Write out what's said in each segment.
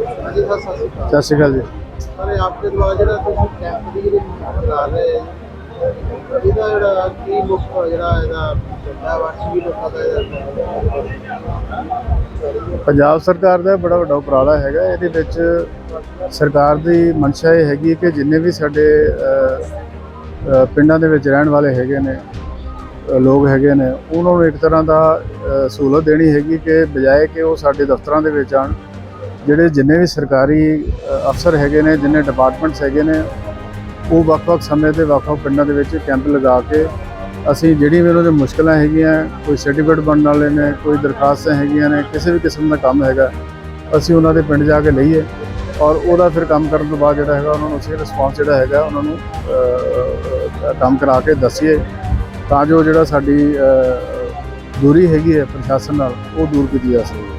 ਹਾਂਜੀ ਸਰ ਸਤਿ ਸ਼੍ਰੀ ਅਕਾਲ। ਸਤਿ ਸ਼੍ਰੀ ਅਕਾਲ ਜੀ। ਸਾਰੇ ਆਪਕੇ ਦੁਆਰਾ ਜਿਹੜਾ ਤੁਸੀਂ ਕੈਂਪ ਦੀ ਜਿਹੜੀ ਮੁਹਿੰਮ ਰਹੇ ਹੋ, ਇਹਦਾ ਜਿਹੜਾ ਕੀ ਮੁੱਖ ਜਿਹੜਾ ਇਹਦਾ ਏਜੰਡਾ ਵਾ ਕੀ ਲੋਕਾਂ ਦਾ ਇਹਦਾ? ਪੰਜਾਬ ਸਰਕਾਰ ਦਾ ਬੜਾ ਵੱਡਾ ਉਪਰਾਲਾ ਹੈਗਾ। ਇਹਦੇ ਵਿੱਚ ਸਰਕਾਰ ਦੀ ਮਨਸ਼ਾ ਇਹ ਹੈਗੀ ਕਿ ਜਿੰਨੇ ਵੀ ਸਾਡੇ ਪਿੰਡਾਂ ਦੇ ਵਿੱਚ ਰਹਿਣ ਵਾਲੇ ਹੈਗੇ ਨੇ ਲੋਕ ਹੈਗੇ ਨੇ ਉਹਨਾਂ ਨੂੰ ਇੱਕ ਤਰ੍ਹਾਂ ਦਾ ਸਹੂਲਤ ਦੇਣੀ ਹੈਗੀ ਕਿ ਬਜਾਏ ਕਿ ਉਹ ਸਾਡੇ ਦਫ਼ਤਰਾਂ ਦੇ ਵਿੱਚ ਆਣ ਜਿਹੜੇ ਜਿੰਨੇ ਵੀ ਸਰਕਾਰੀ ਅਫਸਰ ਹੈਗੇ ਨੇ, ਜਿੰਨੇ ਡਿਪਾਰਟਮੈਂਟਸ ਹੈਗੇ ਨੇ, ਉਹ ਵੱਖ-ਵੱਖ ਸਮੇਂ ਤੇ ਵੱਖ-ਵੱਖ ਪਿੰਡਾਂ ਦੇ ਵਿੱਚ ਕੈਂਪ ਲਗਾ ਕੇ ਅਸੀਂ ਜਿਹੜੀ ਵੀ ਉਹਨਾਂ ਦੀ ਮੁਸ਼ਕਲਾਂ ਹੈਗੀਆਂ, ਕੋਈ ਸਰਟੀਫਿਕੇਟ ਬਣਨ ਵਾਲੇ ਨੇ, ਕੋਈ ਦਰਖਾਸਤਾਂ ਹੈਗੀਆਂ ਨੇ, ਕਿਸੇ ਵੀ ਕਿਸਮ ਦਾ ਕੰਮ ਹੈਗਾ, ਅਸੀਂ ਉਹਨਾਂ ਦੇ ਪਿੰਡ ਜਾ ਕੇ ਲਈਏ ਔਰ ਉਹਦਾ ਫਿਰ ਕੰਮ ਕਰਨ ਤੋਂ ਬਾਅਦ ਜਿਹੜਾ ਹੈਗਾ, ਉਹਨਾਂ ਨੂੰ ਅਸੀਂ ਰਿਸਪੌਂਸ ਜਿਹੜਾ ਹੈਗਾ, ਉਹਨਾਂ ਨੂੰ ਕੰਮ ਕਰਾ ਕੇ ਦੱਸੀਏ ਤਾਂ ਜੋ ਜਿਹੜਾ ਸਾਡੀ ਦੂਰੀ ਹੈਗੀ ਹੈ ਪ੍ਰਸ਼ਾਸਨ ਨਾਲ, ਉਹ ਦੂਰ ਕੀਤੀ ਜਾ ਸਕੇ।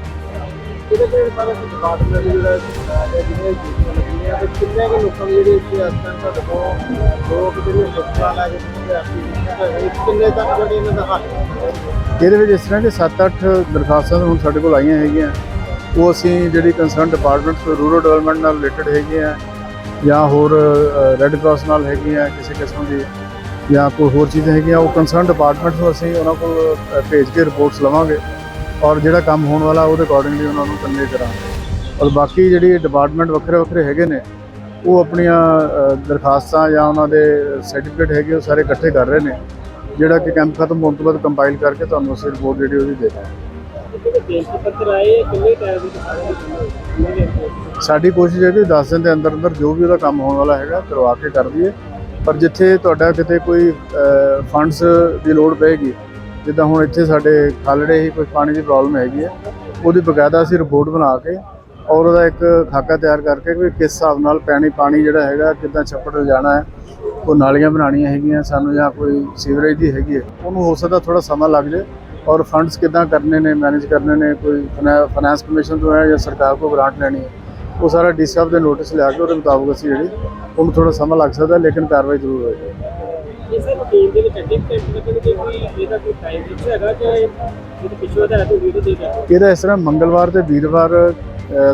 ਇਹਦੇ ਜਿਹੜੇ ਸਾਰੇ ਡਿਪਾਰਟਮੈਂਟ ਜਿਹੜਾ ਜਿਹਨੇ ਡਿਊਟੀਆਂ ਲੱਗੀਆਂ ਤੇ ਕਿੰਨੇ ਕੁ ਲੋਕਾਂ ਦੀ ਜਿਹੜੀ ਇੱਥੇ ਅੱਜ ਤੱਕ ਤੁਹਾਡੇ ਕੋਲ ਲੋਕ ਜਿਹੜੇ ਮੁਸ਼ਕਲਾਂ ਲੈ ਜਿਹੜੇ ਐਪਲੀਕੇਸ਼ਨ ਕਿੰਨੇ ਤੱਕ ਜਿਹੜੇ ਇਹਨਾਂ ਦਾ ਹੱਲ ਇਹਦੇ ਵਿੱਚ ਇਸ ਤਰ੍ਹਾਂ ਕਿ 7-8 ਦਰਖਾਸਤਾਂ ਹੁਣ ਸਾਡੇ ਕੋਲ ਆਈਆਂ ਹੈਗੀਆਂ। ਉਹ ਅਸੀਂ ਜਿਹੜੀ ਕੰਸਰਨ ਡਿਪਾਰਟਮੈਂਟ ਤੋਂ ਰੂਰਲ ਡਿਵੈਲਪਮੈਂਟ ਨਾਲ ਰਿਲੇਟਡ ਹੈਗੀਆਂ ਜਾਂ ਹੋਰ ਰੈੱਡ ਕਰਾਸ ਨਾਲ ਹੈਗੀਆਂ, ਕਿਸੇ ਕਿਸਮ ਦੀ ਜਾਂ ਕੋਈ ਹੋਰ ਚੀਜ਼ਾਂ ਹੈਗੀਆਂ, ਉਹ ਕੰਸਰਨ ਡਿਪਾਰਟਮੈਂਟ ਨੂੰ ਅਸੀਂ ਉਹਨਾਂ ਕੋਲ ਭੇਜ ਕੇ ਰਿਪੋਰਟਸ ਲਵਾਂਗੇ। ਔਰ ਜਿਹੜਾ ਕੰਮ ਹੋਣ ਵਾਲਾ ਉਹਦੇ ਅਕੋਰਡਿੰਗਲੀ ਉਹਨਾਂ ਨੂੰ ਕਨਵੇ ਕਰਾਂਗੇ। ਔਰ ਬਾਕੀ ਜਿਹੜੀ ਡਿਪਾਰਟਮੈਂਟ ਵੱਖਰੇ ਵੱਖਰੇ ਹੈਗੇ ਨੇ, ਉਹ ਆਪਣੀਆਂ ਦਰਖਾਸਤਾਂ ਜਾਂ ਉਹਨਾਂ ਦੇ ਸਰਟੀਫਿਕੇਟ ਹੈਗੇ, ਉਹ ਸਾਰੇ ਇਕੱਠੇ ਕਰ ਰਹੇ ਨੇ। ਜਿਹੜਾ ਕਿ ਕੈਂਪ ਖਤਮ ਹੋਣ ਤੋਂ ਬਾਅਦ ਕੰਪਾਈਲ ਕਰਕੇ ਤੁਹਾਨੂੰ ਅਸੀਂ ਰਿਪੋਰਟ ਜਿਹੜੀ ਉਹਦੀ ਦੇ ਦਾਂਗੇ। ਸਾਡੀ ਕੋਸ਼ਿਸ਼ ਹੈ ਕਿ 10 ਦਿਨ ਦੇ ਅੰਦਰ ਅੰਦਰ ਜੋ ਵੀ ਉਹਦਾ ਕੰਮ ਹੋਣ ਵਾਲਾ ਹੈਗਾ, ਕਰਵਾ ਕੇ ਕਰ ਦਈਏ। ਪਰ ਜਿੱਥੇ ਤੁਹਾਡਾ ਕਿਤੇ ਕੋਈ ਫੰਡਸ ਦੀ ਲੋੜ ਪਏਗੀ ਜਿੱਦਾਂ ਹੁਣ ਇੱਥੇ ਸਾਡੇ ਖਾਲੜੇ ਹੀ ਕੋਈ ਪਾਣੀ ਦੀ ਪ੍ਰੋਬਲਮ ਹੈਗੀ ਹੈ ਉਹਦੀ ਬਕਾਇਦਾ ਅਸੀਂ ਰਿਪੋਰਟ ਬਣਾ ਕੇ ਔਰ ਉਹਦਾ ਇੱਕ ਖਾਕਾ ਤਿਆਰ ਕਰਕੇ ਕਿ ਕਿਸ ਹਿਸਾਬ ਨਾਲ ਪੈਣੀ, ਪਾਣੀ ਜਿਹੜਾ ਹੈਗਾ, ਕਿੱਦਾਂ ਛੱਪੜ ਲਿਜਾਣਾ ਹੈ, ਉਹ ਨਾਲੀਆਂ ਬਣਾਉਣੀਆਂ ਹੈਗੀਆਂ, ਸਾਨੂੰ ਜਾਂ ਕੋਈ ਸੀਵਰੇਜ ਦੀ ਹੈਗੀ ਹੈ, ਉਹਨੂੰ ਹੋ ਸਕਦਾ ਥੋੜਾ ਸਮਾਂ ਲੱਗ ਜਾਏ ਔਰ ਫੰਡਸ ਕਿੱਦਾਂ ਕਰਨੇ ਨੇ ਮੈਨੇਜ ਕਰਨੇ ਨੇ, ਕੋਈ ਫਾਈਨੈਂਸ ਕਮਿਸ਼ਨ ਤੋਂ ਹੈ ਜਾਂ ਸਰਕਾਰ ਕੋਲ ਗ੍ਰਾਂਟ ਲੈਣੀ ਹੈ, ਉਹ ਸਾਰਾ ਡੀ ਸਾਹਿਬ ਦੇ ਨੋਟਿਸ ਲਿਆ ਕੇ ਉਹਦੇ ਮੁਤਾਬਕ ਅਸੀਂ ਜਿਹੜੀ, ਉਹਨੂੰ ਥੋੜਾ ਸਮਾਂ ਲੱਗ ਸਕਦਾ, ਲੇਕਿਨ ਕਾਰਵਾਈ ਜ਼ਰੂਰ ਹੋਏਗੀ। ਇਹ ਸਰ ਰੂਟੀਨ ਦੇ ਵਿੱਚ ਅੱਡੇ ਕੈਂਪ ਲੱਗਣਗੇ ਕੋਈ ਇਹਦਾ ਕੋਈ ਟਾਈਮ ਫਿਕਸ ਹੈਗਾ ਕਿ ਇਹ ਪਿਛਲੇ ਦਾ ਹੈ ਤਾਂ ਵੀਡੀਓ ਦੇ ਦਿਆ ਇਹਦਾ ਇਸ ਤਰ੍ਹਾਂ ਮੰਗਲਵਾਰ ਤੇ ਵੀਰਵਾਰ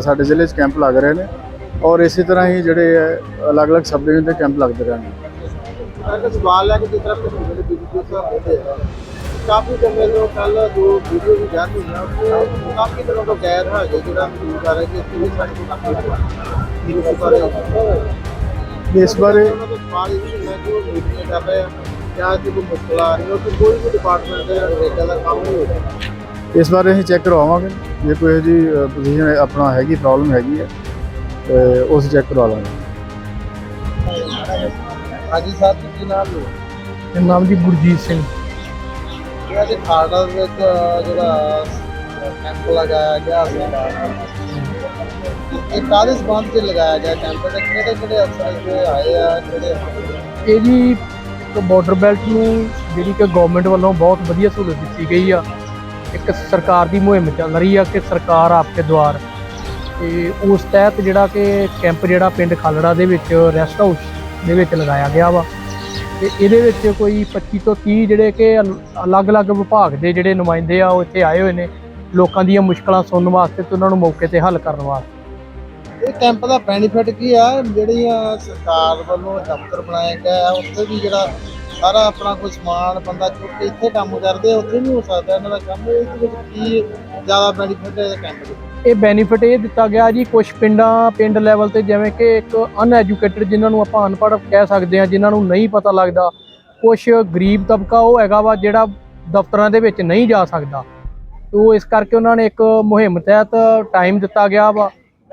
ਸਾਡੇ ਜ਼ਿਲ੍ਹੇ 'ਚ ਕੈਂਪ ਲੱਗ ਰਹੇ ਨੇ ਔਰ ਇਸੇ ਤਰ੍ਹਾਂ ਹੀ ਜਿਹੜੇ ਹੈ ਅਲੱਗ-ਅਲੱਗ ਸਬ ਡਿਵੀਜ਼ਨ ਦੇ ਕੈਂਪ ਲੱਗਦੇ ਰਹਿਣਗੇ ਇੱਕ ਸਵਾਲ ਹੈ ਕਿ ਜਿਸ ਤਰ੍ਹਾਂ ਪਿਛਲੇ ਦੇ ਵੀਡੀਓ ਸਾਹਿਬ ਹੁੰਦੇ ਆ ਕਾਫੀ ਸਮੇਂ ਤੋਂ ਕੱਲ ਜੋ ਵੀਡੀਓ ਵੀ ਜਾਰੀ ਉਹ ਕਾਫੀ ਦਿਨੋਂ ਤੋਂ ਗੈਰ ਹਾਜ਼ਰ ਜਿਹੜਾ ਮਹਿਸੂਸ ਕਰ ਰਿਹਾ ਕਿ ਵੀ ਸਾਡੇ ਕੋਲ ਕਾਫੀ ਵੀਡੀਓ ਬਾਰੇ ਇਸ ਬਾਰੇ ਦਾ ਸਵਾਲ ਇਹ ਵੀ ਹੈ ਕਿ ਉਹ ਮੀਟਿੰਗ ਕਰ ਰਹੇ ਆ ਜਾਂ ਕਿ ਕੋਈ ਮੁਸ਼ਕਲ ਆ ਰਹੀ ਹੈ ਕਿ ਕੋਈ ਵੀ ਡਿਪਾਰਟਮੈਂਟ ਦੇ ਰੇਟਾਂ ਦਾ ਕੰਮ ਨਹੀਂ ਹੋ ਰਿਹਾ। ਇਸ ਬਾਰੇ ਅਸੀਂ ਚੈੱਕ ਕਰਵਾਵਾਂਗੇ। ਜੇ ਕੋਈ ਇਹੋ ਜਿਹੀ ਪੋਜੀਸ਼ਨ ਆਪਣਾ ਹੈਗੀ ਪ੍ਰੋਬਲਮ ਹੈਗੀ ਹੈ ਤੇ ਉਸ ਚੈੱਕ ਕਰਵਾ ਲਾਂਗੇ। ਹਾਂਜੀ ਸਾਹਿਬ ਜੀ ਨਾਮ ਲੋ ਮੇਰਾ ਨਾਮ ਜੀ ਗੁਰਜੀਤ ਸਿੰਘ। ਇਹ ਅੱਜ ਖਾੜਾ ਦੇ ਵਿੱਚ ਜਿਹੜਾ ਕੈਂਪ ਲਗਾਇਆ ਗਿਆ ਸੀ। ਇਹ ਕਾਹਦੇ ਸਬੰਧ ਚ ਲਗਾਇਆ ਗਿਆ ਕੈਂਪ ਤੇ ਕਿਹੜੇ ਕਿਹੜੇ ਅਫਸਰ ਇੱਥੇ ਆਏ ਆ ਜਿਹੜੇ ਇਹ ਜੀ ਬਾਰਡਰ ਬੈਲਟ ਨੂੰ ਜਿਹੜੀ ਕਿ ਗਵਰਨਮੈਂਟ ਵੱਲੋਂ ਬਹੁਤ ਵਧੀਆ ਸਹੂਲਤ ਦਿੱਤੀ ਗਈ ਆ। ਇੱਕ ਸਰਕਾਰ ਦੀ ਮੁਹਿੰਮ ਚੱਲ ਰਹੀ ਆ ਕਿ ਸਰਕਾਰ ਆਪਕੇ ਦੁਆਰ। ਤੇ ਉਸ ਤਹਿਤ ਜਿਹੜਾ ਕਿ ਕੈਂਪ ਜਿਹੜਾ ਪਿੰਡ ਖਾਲੜਾ ਦੇ ਵਿੱਚ ਰੈਸਟ ਹਾਊਸ ਦੇ ਵਿੱਚ ਲਗਾਇਆ ਗਿਆ ਵਾ। ਤੇ ਇਹਦੇ ਵਿੱਚ ਕੋਈ 25 ਤੋਂ 30 ਜਿਹੜੇ ਕਿ ਅਲੱਗ-ਅਲੱਗ ਵਿਭਾਗ ਦੇ ਜਿਹੜੇ ਨੁਮਾਇੰਦੇ ਆ, ਉਹ ਇੱਥੇ ਆਏ ਹੋਏ ਨੇ। ਲੋਕਾਂ ਦੀਆਂ ਮੁਸ਼ਕਲਾਂ ਸੁਣਨ ਵਾਸਤੇ ਤੇ ਉਹਨਾਂ ਨੂੰ ਮੌਕੇ ਤੇ ਹੱਲ ਕਰਨ ਵਾਸਤੇ। ਇਹ ਕੈਂਪ ਦਾ ਬੈਨੀਫਿਟ ਕੀ ਆ? ਜਿਹੜੀਆਂ ਸਰਕਾਰ ਵੱਲੋਂ ਦਫ਼ਤਰ ਬਣਾਇਆ ਗਿਆ ਉੱਥੇ ਵੀ ਜਿਹੜਾ ਸਾਰਾ ਆਪਣਾ ਕੋਈ ਸਮਾਨ, ਬੰਦਾ ਚੁੱਕ ਕੇ ਇੱਥੇ ਕੰਮ ਕਰਦੇ ਉੱਥੇ ਵੀ ਹੋ ਸਕਦਾ ਇਹਨਾਂ ਦਾ ਕੰਮ। ਇਹਦੇ ਵਿੱਚ ਕੀ ਜ਼ਿਆਦਾ ਬੈਨੀਫਿਟ ਹੈ ਕੈਂਪ ਦਾ ਇਹ ਬੈਨੀਫਿਟ ਇਹ ਦਿੱਤਾ ਗਿਆ ਜੀ ਕੁਝ ਪਿੰਡਾਂ, ਪਿੰਡ ਲੈਵਲ ਤੇ ਜਿਵੇਂ ਕਿ ਇੱਕ ਅਨਐਜੂਕੇਟਡ ਜਿਨ੍ਹਾਂ ਨੂੰ ਆਪਾਂ ਅਨਪੜ੍ਹ ਕਹਿ ਸਕਦੇ ਹਾਂ ਜਿਨ੍ਹਾਂ ਨੂੰ ਨਹੀਂ ਪਤਾ ਲੱਗਦਾ ਕੁਝ ਗਰੀਬ ਤਬਕਾ ਉਹ ਹੈਗਾ ਵਾ ਜਿਹੜਾ ਦਫ਼ਤਰਾਂ ਦੇ ਵਿੱਚ ਨਹੀਂ ਜਾ ਸਕਦਾ। ਤੋ ਇਸ ਕਰਕੇ ਉਹਨਾਂ ਨੇ ਇੱਕ ਮੁਹਿੰਮ ਤਹਿਤ ਟਾਈਮ ਦਿੱਤਾ ਗਿਆ ਵਾ।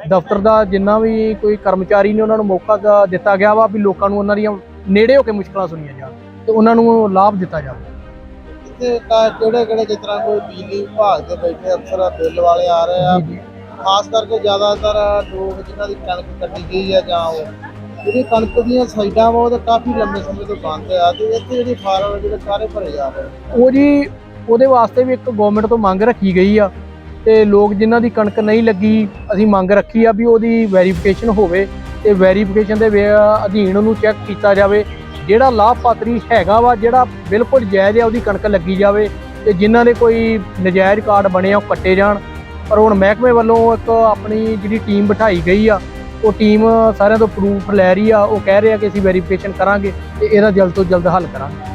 ਦਫ਼ਤਰ ਦਾ ਜਿੰਨਾ ਵੀ ਕੋਈ ਕਰਮਚਾਰੀ ਨੇ ਉਹਨਾਂ ਨੂੰ ਮੌਕਾ ਦਿੱਤਾ ਗਿਆ ਵਾ ਵੀ ਲੋਕਾਂ ਨੂੰ ਉਹਨਾਂ ਦੀਆਂ ਨੇੜੇ ਹੋ ਕੇ ਮੁਸ਼ਕਲਾਂ ਸੁਣੀਆਂ ਜਾਣ ਤੇ ਉਹਨਾਂ ਨੂੰ ਲਾਭ ਦਿੱਤਾ ਜਾਵੇ। ਇੱਥੇ ਤਾਂ ਕਿਹੜੇ ਕਿਹੜੇ ਜਿਸ ਤਰ੍ਹਾਂ ਕੋਈ ਬਿਜਲੀ ਵਿਭਾਗ ਦੇ ਬੈਠੇ ਅਫਸਰ ਬਿੱਲ ਵਾਲੇ ਆ ਰਹੇ ਆ। ਖਾਸ ਕਰਕੇ ਜ਼ਿਆਦਾਤਰ ਲੋਕ ਜਿਨ੍ਹਾਂ ਦੀ ਕਣਕ ਕੱਟੀ ਗਈ ਆ ਜਾਂ ਉਹ ਜਿਹੜੀ ਕਣਕ ਦੀਆਂ ਸਾਈਡਾਂ ਵਾ ਉਹ ਤਾਂ ਕਾਫੀ ਲੰਬੇ ਸਮੇਂ ਤੋਂ ਬੰਦ ਆ ਤੇ ਇੱਥੇ ਜਿਹੜੀ ਫਾਰਮ ਜਿਹੜੇ ਸਾਰੇ ਭਰੇ ਜਾ ਰਹੇ। ਉਹ ਜੀ ਉਹਦੇ ਵਾਸਤੇ ਵੀ ਇੱਕ ਗਵਰਨਮੈਂਟ ਤੋਂ ਮੰਗ ਰੱਖੀ ਗਈ ਆ ਤੇ ਲੋਕ ਜਿਨ੍ਹਾਂ ਦੀ ਕਣਕ ਨਹੀਂ ਲੱਗੀ, ਅਸੀਂ ਮੰਗ ਰੱਖੀ ਆ ਵੀ ਉਹਦੀ ਵੈਰੀਫਿਕੇਸ਼ਨ ਹੋਵੇ ਤੇ ਵੈਰੀਫਿਕੇਸ਼ਨ ਦੇ ਵੇ- ਅਧੀਨ ਉਹਨੂੰ ਚੈੱਕ ਕੀਤਾ ਜਾਵੇ। ਜਿਹੜਾ ਲਾਭਪਾਤਰੀ ਹੈਗਾ ਵਾ, ਜਿਹੜਾ ਬਿਲਕੁਲ ਜਾਇਜ਼ ਆ, ਉਹਦੀ ਕਣਕ ਲੱਗੀ ਜਾਵੇ ਤੇ ਜਿਨ੍ਹਾਂ ਦੇ ਕੋਈ ਨਜਾਇਜ਼ ਕਾਰਡ ਬਣੇ ਆ, ਉਹ ਕੱਟੇ ਜਾਣ। ਪਰ ਹੁਣ ਮਹਿਕਮੇ ਵੱਲੋਂ ਇੱਕ ਆਪਣੀ ਜਿਹੜੀ ਟੀਮ ਬਿਠਾਈ ਗਈ ਆ, ਉਹ ਟੀਮ ਸਾਰਿਆਂ ਤੋਂ ਪ੍ਰੂਫ ਲੈ ਰਹੀ ਆ, ਉਹ ਕਹਿ ਰਹੇ ਆ ਕਿ ਅਸੀਂ ਵੈਰੀਫਿਕੇਸ਼ਨ ਕਰਾਂਗੇ ਤੇ ਇਹਦਾ ਜਲਦ ਤੋਂ ਜਲਦ ਹੱਲ ਕਰਾਂਗੇ।